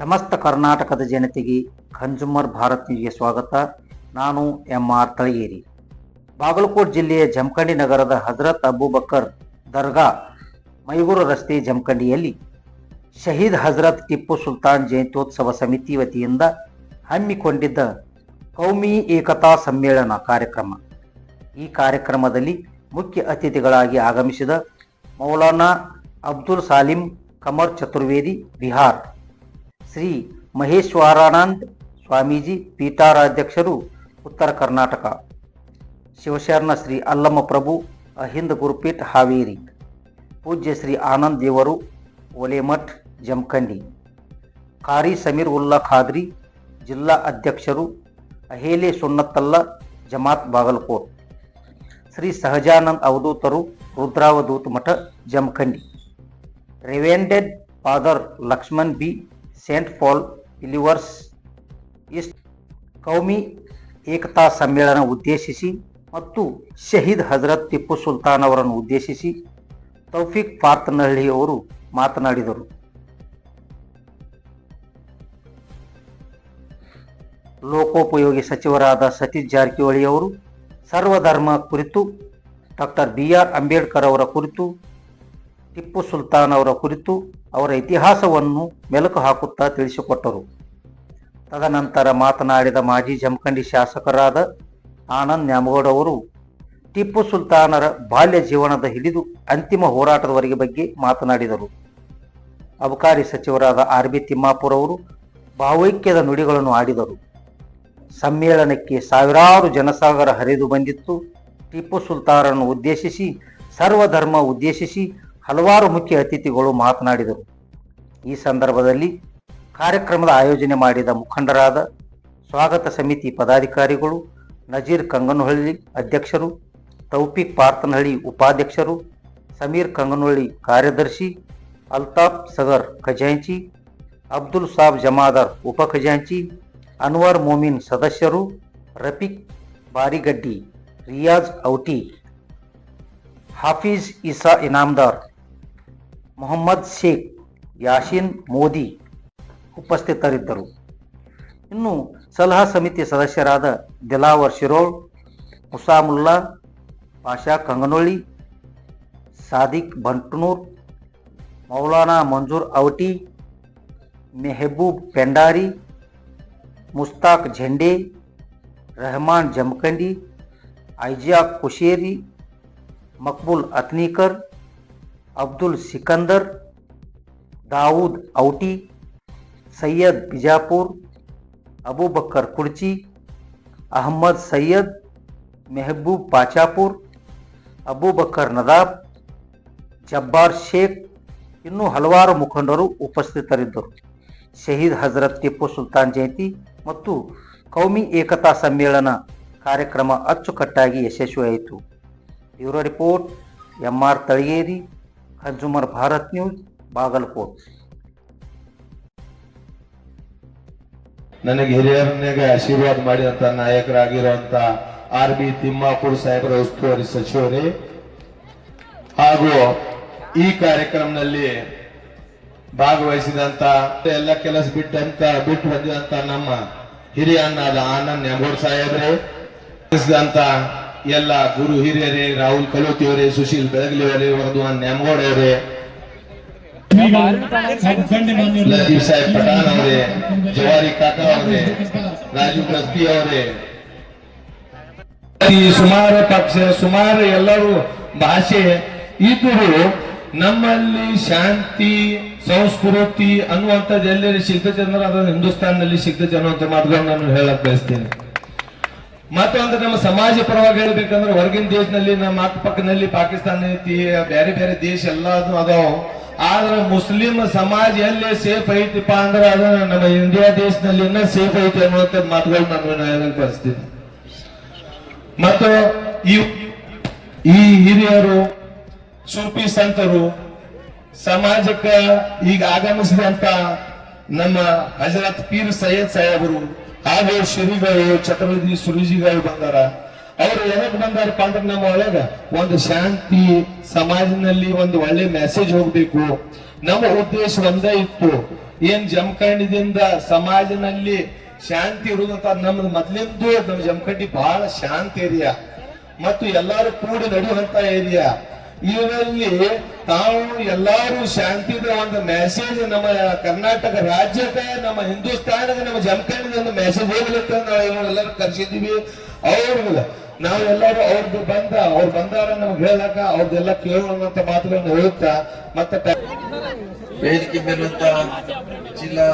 ಸಮಸ್ತ ಕರ್ನಾಟಕದ ಜನತೆಗೆ ಕನ್ಸ್ಯೂಮರ್ ಭಾರತ್ ನ್ಯೂಸ್ಗೆ ಸ್ವಾಗತ. ನಾನು ಎಂ ಆರ್ ತಳಗೇರಿ ಬಾಗಲಕೋಟ್ ಜಿಲ್ಲೆಯ ಜಮಖಂಡಿ ನಗರದ ಹಜರತ್ ಅಬೂಬಕರ್ ದರ್ಗಾ ಮೈಗೂರು ರಸ್ತೆ ಜಮಖಂಡಿಯಲ್ಲಿ ಶಹೀದ್ ಹಜರತ್ ಟಿಪ್ಪು ಸುಲ್ತಾನ್ ಜಯಂತ್ಯೋತ್ಸವ ಸಮಿತಿ ವತಿಯಿಂದ ಹಮ್ಮಿಕೊಂಡಿದ್ದ ಕೌಮಿ ಏಕತಾ ಸಮ್ಮೇಳನ ಕಾರ್ಯಕ್ರಮ. ಈ ಕಾರ್ಯಕ್ರಮದಲ್ಲಿ ಮುಖ್ಯ ಅತಿಥಿಗಳಾಗಿ ಆಗಮಿಸಿದ ಮೌಲಾನಾ ಅಬ್ದುಲ್ ಸಾಲಿಂ, ಕಮರ್ ಚತುರ್ವೇದಿ, ಬಿಹಾರ್. ಶ್ರೀ ಮಹೇಶ್ವರಾನಂದ್ ಸ್ವಾಮೀಜಿ ಪೀಠಾರಾಧ್ಯಕ್ಷರು, ಉತ್ತರ ಕರ್ನಾಟಕ. ಶಿವಶರಣ ಶ್ರೀ ಅಲ್ಲಮ್ಮ ಪ್ರಭು, ಅಹಿಂದ ಗುರುಪೀಠ ಹಾವೇರಿ. ಪೂಜ್ಯ ಶ್ರೀ ಆನಂದ್ ದೇವರು, ಒಲೆಮಠ್, ಜಮಖಂಡಿ. ಕಾರಿ ಸಮೀರ್ ಉಲ್ಲಾ ಖಾದ್ರಿ, ಜಿಲ್ಲಾ ಅಧ್ಯಕ್ಷರು, ಅಹೇಲೆ ಸುನ್ನತ್ತಲ್ಲ ಜಮಾತ್ ಬಾಗಲಕೋಟ್. ಶ್ರೀ ಸಹಜಾನಂದ್ ಅವಧೂತರು, ರುದ್ರಾವಧೂತ ಮಠ, Jamakhandi. Reverend father Lakshman B. Saint Paul ಇಲಿವರ್ಸ್ ಇಸ್ಟ್ ಕೌಮಿ ಏಕತಾ ಸಮ್ಮೇಳನ ಉದ್ದೇಶಿಸಿ ಮತ್ತು ಶಹೀದ್ ಹಜರತ್ ಟಿಪ್ಪು ಸುಲ್ತಾನ್ ಅವರನ್ನು ಉದ್ದೇಶಿಸಿ ತೌಫಿಕ್ ಪಾರ್ತನಹಳ್ಳಿ ಅವರು ಮಾತನಾಡಿದರು ಲೋಕೋಪಯೋಗಿ ಸಚಿವರಾದ ಸತೀಶ್ ಜಾರಕಿಹೊಳಿ ಅವರು ಸರ್ವಧರ್ಮ ಕುರಿತು ಡಾಕ್ಟರ್ ಬಿ ಆರ್ ಅಂಬೇಡ್ಕರ್ ಅವರ ಕುರಿತು ಟಿಪ್ಪು ಸುಲ್ತಾನ್ ಅವರ ಕುರಿತು ಅವರ ಇತಿಹಾಸವನ್ನು ಮೆಲುಕು ಹಾಕುತ್ತಾ ತಿಳಿಸಿಕೊಟ್ಟರು. ತದನಂತರ ಮಾತನಾಡಿದ ಮಾಜಿ ಜಮಖಂಡಿ ಶಾಸಕರಾದ ಆನಂದ್ ನ್ಯಾಮಗೌಡ ಅವರು, ಟಿಪ್ಪು ಸುಲ್ತಾನರ ಬಾಲ್ಯ ಜೀವನದ ಹಿಡಿದು ಅಂತಿಮ ಹೋರಾಟದವರೆಗೆ ಬಗ್ಗೆ ಮಾತನಾಡಿದರು. ಅಬಕಾರಿ ಸಚಿವರಾದ ಆರ್ ಬಿ ತಿಮ್ಮಾಪುರವರು ಭಾವೈಕ್ಯದ ನುಡಿಗಳನ್ನು ಆಡಿದರು. ಸಮ್ಮೇಳನಕ್ಕೆ ಸಾವಿರಾರು ಜನಸಾಗರ ಹರಿದು ಬಂದಿತ್ತು. ಟಿಪ್ಪು ಸುಲ್ತಾನರನ್ನು ಉದ್ದೇಶಿಸಿ, ಸರ್ವಧರ್ಮ ಉದ್ದೇಶಿಸಿ ಹಲವಾರು ಮುಖ್ಯ ಅತಿಥಿಗಳು ಮಾತನಾಡಿದರು. ಈ ಸಂದರ್ಭದಲ್ಲಿ ಕಾರ್ಯಕ್ರಮದ ಆಯೋಜನೆ ಮಾಡಿದ ಮುಖಂಡರಾದ ಸ್ವಾಗತ ಸಮಿತಿ ಪದಾಧಿಕಾರಿಗಳು, ನಜೀರ್ ಕಂಗನಹಳ್ಳಿ ಅಧ್ಯಕ್ಷರು, ತೌಫಿಕ್ ಪಾರ್ತನಹಳ್ಳಿ ಉಪಾಧ್ಯಕ್ಷರು, ಸಮೀರ್ ಕಂಗನಹಳ್ಳಿ ಕಾರ್ಯದರ್ಶಿ, ಅಲ್ತಾಫ್ ಸಗರ್ ಖಜಾಂಚಿ, ಅಬ್ದುಲ್ ಸಾಬ್ ಜಮಾದಾರ್ ಉಪ ಖಜಾಂಚಿ, ಅನ್ವರ್ ಮೋಮಿನ್ ಸದಸ್ಯರು, ರಫೀಕ್ ಬಾರಿಗಡ್ಡಿ, ರಿಯಾಜ್ ಔಟಿ, ಹಾಫೀಜ್ ಇಸಾ ಇನಾಮ್ದಾರ್ ಮೊಹಮ್ಮದ್ ಶೇಖ್, ಯಾಶೀನ್ ಮೋದಿ ಉಪಸ್ಥಿತರಿದ್ದರು. ಇನ್ನು ಸಲಹಾ ಸಮಿತಿ ಸದಸ್ಯರಾದ ದಿಲಾವರ್ ಶಿರೋಳ್ ಮುಸಾಮುಲ್ಲಾ ಪಾಷಾ ಕಂಗನೊಳ್ಳಿ, ಸಾದಿಕ್ ಬಂಟ್ನೂರ್, ಮೌಲಾನಾ ಮಂಜೂರ್ ಔಟಿ, ಮೆಹಬೂಬ್ ಪೆಂಡಾರಿ, ಮುಸ್ತಾಕ್ ಝೆಂಡೆ, ರೆಹಮಾನ್ ಜಮಖಂಡಿ, ಐಜಿಯಾ ಕುಶೇರಿ, ಮಕ್ಬುಲ್ ಅತ್ನೀಕರ್ ಅಬ್ದುಲ್ ಸಿಕಂದರ್, ದಾವೂದ್ ಔಟಿ, ಸೈಯದ್ ಬಿಜಾಪುರ್, ಅಬೂಬಕ್ಕರ್ ಕುಡ್ಚಿ ಅಹಮ್ಮದ್ ಸೈಯದ್, ಮೆಹಬೂಬ್ ಪಾಚಾಪುರ್ ಅಬೂಬಕ್ಕರ್ ನದಾಬ್, ಜಬ್ಬಾರ್ ಶೇಖ್ ಇನ್ನೂ ಹಲವಾರು ಮುಖಂಡರು ಉಪಸ್ಥಿತರಿದ್ದರು. ಶಹೀದ್ ಹಜರತ್ ಟಿಪ್ಪು ಸುಲ್ತಾನ್ ಜಯಂತಿ ಮತ್ತು ಕೌಮಿ ಏಕತಾ ಸಮ್ಮೇಳನ ಕಾರ್ಯಕ್ರಮ ಅಚ್ಚುಕಟ್ಟಾಗಿ ಯಶಸ್ವಿಯಾಯಿತು. Bureau report, M R Talageri. Consumer Bharat news, Bagalkot. ನನಗೆ ಹಿರಿಯರನ್ನೆಗೆ ಆಶೀರ್ವಾದ ಮಾಡಿದಂತ ನಾಯಕರಾಗಿರುವಂತ ಆರ್ ಬಿ ತಿಮ್ಮಾಪುರ್ ಸಾಹೇಬರ ಉಸ್ತುವಾರಿ ಸಚಿವರೇ, ಹಾಗೂ ಈ ಕಾರ್ಯಕ್ರಮದಲ್ಲಿ ಭಾಗವಹಿಸಿದಂತ ಎಲ್ಲ ಕೆಲಸ ಬಿಟ್ಟಂತ, ಬಿಟ್ಟು ಬಂದಿದಂತ ನಮ್ಮ ಹಿರಿಯ ಅನ್ನಾದ ಆನಂದ್ ನೆಂಬೂರ್ ಸಾಹೇಬ್ರೆ ಎಲ್ಲ ಗುರು ಹಿರಿಯರೇ ರಾಹುಲ್ ಕಲೋತಿ ಅವರೇ ಸುಶೀಲ್ ಬೆಳಗಲಿ ಅವರೇ ವರ್ಧವಾನ್ ಅವರೇ ಲತೀಫ್ ಸಾಹೇಬ್ ಪಠಾಣ್ ಅವರೇ ಜವಾರಿ ಕಾಕಾ ಅವರೇ ರಾಜು ಪ್ರಸ್ತಿ ಅವರೇ. ಸುಮಾರು ಪಕ್ಷ ಸುಮಾರು ಎಲ್ಲರೂ ಭಾಷೆ ಇದ್ದರು ನಮ್ಮಲ್ಲಿ ಶಾಂತಿ ಸಂಸ್ಕೃತಿ ಅನ್ನುವಂಥದ್ದು ಎಲ್ಲೆಲ್ಲಿ ಸಿಗ್ತದೆ ಅಂದ್ರೆ ಅದನ್ನು ಸಿಖ್ಧ ಜನ ಅಂತ ಮಾತುಗಳನ್ನು ನಾನು ಹೇಳಕ್ ಬಯಸ್ತೇನೆ. ಮತ್ತೊಂದು ನಮ್ಮ ಸಮಾಜ ಪರವಾಗಿ ಹೇಳ್ಬೇಕಂದ್ರೆ ಹೊರಗಿನ ದೇಶದಲ್ಲಿ ನಮ್ಮ ಅಕ್ಕಪಕ್ಕದಲ್ಲಿ ಪಾಕಿಸ್ತಾನ ಐತಿ, ಬೇರೆ ಬೇರೆ ದೇಶ ಎಲ್ಲಾದ್ರು ಅದಾವ. ಆದ್ರೆ ಮುಸ್ಲಿಂ ಸಮಾಜ ಎಲ್ಲಿ ಸೇಫ್ ಐತಿಪ್ಪ ಅಂದ್ರೆ ಅದು ನಮ್ಮ ಇಂಡಿಯಾ ದೇಶದಲ್ಲಿ ಸೇಫ್ ಐತಿ ಅನ್ನುವಂತ ಮಾತುಗಳು ನಾನು ಹೇಳಕ್ ಬಯಸ್ತೀನಿ ಮತ್ತು ಈ ಹಿರಿಯರು ಸೂಪಿ ಸಂತರು ಸಮಾಜಕ್ಕೆ ಈಗ ಆಗಮಿಸಿದಂತ ನಮ್ಮ ಹಜರತ್ ಪೀರ್ ಸೈಯದ್ ಸಾಹೇಬರು ಹಾಗೂ ಶ್ರೀಗಳು, ಛತ್ರಪತಿ ಸುರುಜಿಗಳು ಬಂದಾರ. ಅವರು ಏನಕ್ಕೆ ಬಂದಾರಪ್ಪ ಅಂದ್ರೆ ನಮ್ಮ ಒಳಗ? ಒಂದು ಶಾಂತಿ ಸಮಾಜದಲ್ಲಿ ಒಂದು ಒಳ್ಳೆ ಮೆಸೇಜ್ ಹೋಗ್ಬೇಕು. ನಮ್ಮ ಉದ್ದೇಶ ಒಂದೇ ಇತ್ತು. ಏನ್ ಜಮಖಂಡಿದಿಂದ ಸಮಾಜದಲ್ಲಿ ಶಾಂತಿ ಇರುವುದಂತ ನಮ್ದು ಮೊದ್ಲಿಂದು ನಮ್ಮ ಜಮಖಂಡಿ ಬಹಳ ಶಾಂತಿ ಏರಿಯಾ. ಮತ್ತು ಎಲ್ಲರೂ ಕೂಡಿ ನಡೆಯುವಂತ ಏರಿಯಾ. ಇದರಲ್ಲಿ ತಾವು ಎಲ್ಲಾರು ಶಾಂತಿದ ಒಂದು ಮೆಸೇಜ್ ನಮ್ಮ ಕರ್ನಾಟಕ ರಾಜ್ಯಕ್ಕೆ, ನಮ್ಮ ಹಿಂದೂಸ್ತಾನಕ್ಕೆ, ನಮ್ಮ ಜಮಖಂಡದ ಒಂದು ಮೆಸೇಜ್ ಹೋಗ್ಲಿಕ್ಕೆ ನಾವು ಎಲ್ಲರೂ ಕರ್ಸಿದೀವಿ ಅವ್ರಿಗೆ ನಾವೆಲ್ಲರೂ ಅವ್ರದ್ದು ಬಂದ, ಅವ್ರು ಬಂದಾರ ನಮ್ಗೆ ಹೇಳಕ ಅವ್ರದ್ದೆಲ್ಲ ಕೇಳುವಂತ ಮಾತುಗಳನ್ನು ಹೇಳುತ್ತಾ, ಮತ್ತೆ ವೇದಿಕೆ ಮೇಲಂತ ಜಿಲ್ಲಾ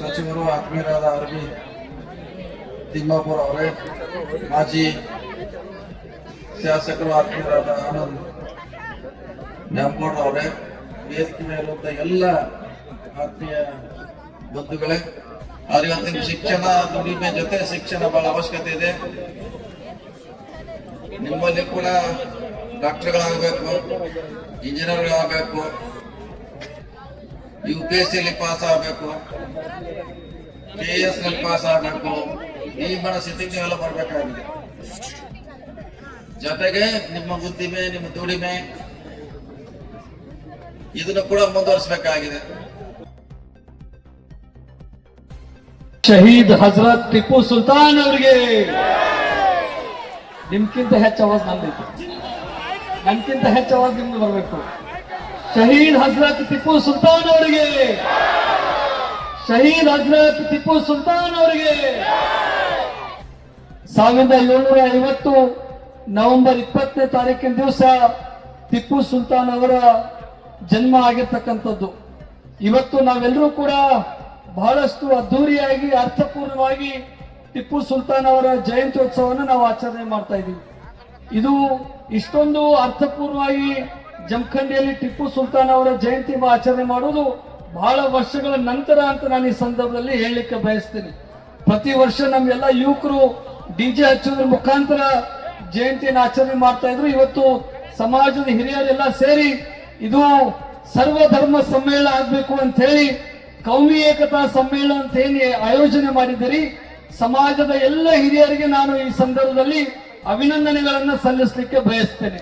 ಸಚಿವರು, ಆತ್ಮೀಯರಾದ ಅರಬಿ ತಿಮ್ಮಾಪುರ ಅವರೇ, ಮಾಜಿ ಶಾಸಕರು, ಆತ್ಮೀಯರಾದ ಆನಂದ್ ಅವರೇ ವೇದಿಕೆ ಮೇಲಿರುವಂತ ಎಲ್ಲ ಆತ್ಮೀಯ ಬಂಧುಗಳೇ ಆದ್ರೆ ಶಿಕ್ಷಣ, ದುಡಿಮೆ ಜೊತೆ ಶಿಕ್ಷಣ ಬಹಳ ಅವಶ್ಯಕತೆ ಇದೆ. ನಿಮ್ಮಲ್ಲಿ ಕೂಡ ಡಾಕ್ಟರ್ಗಳಾಗಬೇಕು, ಇಂಜಿನಿಯರ್ಗಳಾಗಬೇಕು, U P S C pass ಆಗಬೇಕು ಕೆ ಎಸ್ನಲ್ಲಿ ಪಾಸ್ ಆಗಬೇಕು ಈ ಸ್ಥಿತಿಗೆ ನೀವೆಲ್ಲ ಬರಬೇಕಾಗಿದೆ. ಜೊತೆಗೆ ನಿಮ್ಮ ಬುದ್ಧಿಮೆ, ನಿಮ್ಮ ದುಡಿಮೆ ಇದನ್ನು ಕೂಡ ಮುಂದುವರಿಸಬೇಕಾಗಿದೆ. ಶಹೀದ್ ಹಜರತ್ ಟಿಪ್ಪು ಸುಲ್ತಾನ್ ಅವರಿಗೆ. ನಿಮ್ಗಿಂತ ಹೆಚ್ಚು ಅವಾಜ್ ನಂದೈತಿ ನನ್ಕಿಂತ ಹೆಚ್ಚು ಅವಾಜ್ ನಿಮ್ಗೆ ಬರಬೇಕು. ಶಹೀದ್ ಹಜರತ್ ಟಿಪ್ಪು ಸುಲ್ತಾನ್ ಅವರಿಗೆ. ಶಹೀದ್ ಹಜರತ್ ಟಿಪ್ಪು ಸುಲ್ತಾನ್ ಅವರಿಗೆ. ಸಾವಿರದ ಏಳ್ನೂರ ಐವತ್ತು ನವೆಂಬರ್ ಇಪ್ಪತ್ತನೇ ತಾರೀಕಿನ ದಿವಸ ಟಿಪ್ಪು ಸುಲ್ತಾನ್ ಅವರ ಜನ್ಮ ಆಗಿರ್ತಕ್ಕಂಥದ್ದು. ಇವತ್ತು ನಾವೆಲ್ಲರೂ ಕೂಡ ಬಹಳಷ್ಟು ಅದ್ದೂರಿಯಾಗಿ, ಅರ್ಥಪೂರ್ಣವಾಗಿ ಟಿಪ್ಪು ಸುಲ್ತಾನ್ ಅವರ ಜಯಂತ್ಯೋತ್ಸವವನ್ನು ನಾವು ಆಚರಣೆ ಮಾಡ್ತಾ ಇದ್ದೀವಿ. ಇದು ಇಷ್ಟೊಂದು ಅರ್ಥಪೂರ್ಣವಾಗಿ ಜಮಖಂಡಿಯಲ್ಲಿ ಟಿಪ್ಪು ಸುಲ್ತಾನ್ ಅವರ ಜಯಂತಿ ಆಚರಣೆ ಮಾಡೋದು ಬಹಳ ವರ್ಷಗಳ ನಂತರ ಅಂತ ನಾನು ಈ ಸಂದರ್ಭದಲ್ಲಿ ಹೇಳಲಿಕ್ಕೆ ಬಯಸ್ತೀನಿ. ಪ್ರತಿ ವರ್ಷ ನಮ್ಮೆಲ್ಲ ಯುವಕರು ಡಿ ಜೆ ಹಚ್ಚೋದ್ರ ಮುಖಾಂತರ ಜಯಂತಿಯನ್ನು ಆಚರಣೆ ಮಾಡ್ತಾ ಇದ್ರು. ಇವತ್ತು ಸಮಾಜದ ಹಿರಿಯರೆಲ್ಲ ಸೇರಿ ಇದು ಸರ್ವಧರ್ಮ ಸಮ್ಮೇಳನ ಆಗಬೇಕು ಅಂತ ಹೇಳಿ ಕೌಮಿ ಏಕತಾ ಸಮ್ಮೇಳನ ಅಂತ ಏನು ಆಯೋಜನೆ ಮಾಡಿದ್ದೀರಿ. ಸಮಾಜದ ಎಲ್ಲ ಹಿರಿಯರಿಗೆ ನಾನು ಈ ಸಂದರ್ಭದಲ್ಲಿ ಅಭಿನಂದನೆಗಳನ್ನು ಸಲ್ಲಿಸಲಿಕ್ಕೆ ಬಯಸ್ತೇನೆ.